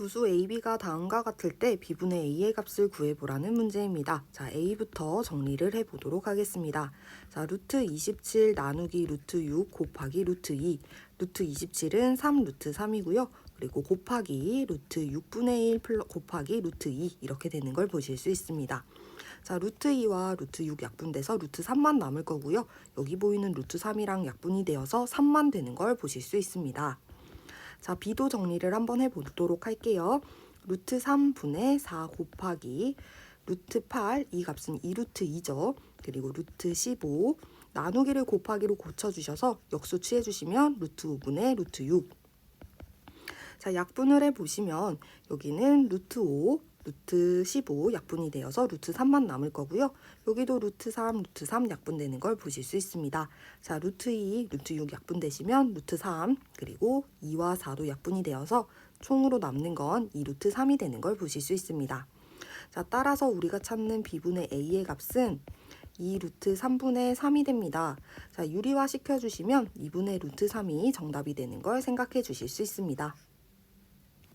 두수 AB가 다음과 같을 때 B분의 A의 값을 구해보라는 문제입니다. 자, A부터 정리를 해보도록 하겠습니다. 자, 루트 27 나누기 루트 6 곱하기 루트 2. 루트 27은 3 루트 3이고요. 그리고 곱하기 루트 6분의 1 플러 곱하기 루트 2 이렇게 되는 걸 보실 수 있습니다. 자, 루트 2와 루트 6 약분돼서 루트 3만 남을 거고요. 여기 보이는 루트 3이랑 약분이 되어서 3만 되는 걸 보실 수 있습니다. 자, B도 정리를 한번 해보도록 할게요. 루트 3분의 4 곱하기 루트 8, 이 값은 2루트 2죠. 그리고 루트 15, 나누기를 곱하기로 고쳐주셔서 역수 취해주시면 루트 5분의 루트 6. 자, 약분을 해보시면 여기는 루트 5, 루트 15 약분이 되어서 루트 3만 남을 거고요. 여기도 루트 3, 루트 3 약분되는 걸 보실 수 있습니다. 자, 루트 2, 루트 6 약분되시면 루트 3, 그리고 2와 4도 약분이 되어서 총으로 남는 건 2루트 3이 되는 걸 보실 수 있습니다. 자, 따라서 우리가 찾는 B분의 A의 값은 2 루트 3분의 3이 됩니다. 자, 유리화 시켜주시면 2분의 루트 3이 정답이 되는 걸 생각해 주실 수 있습니다.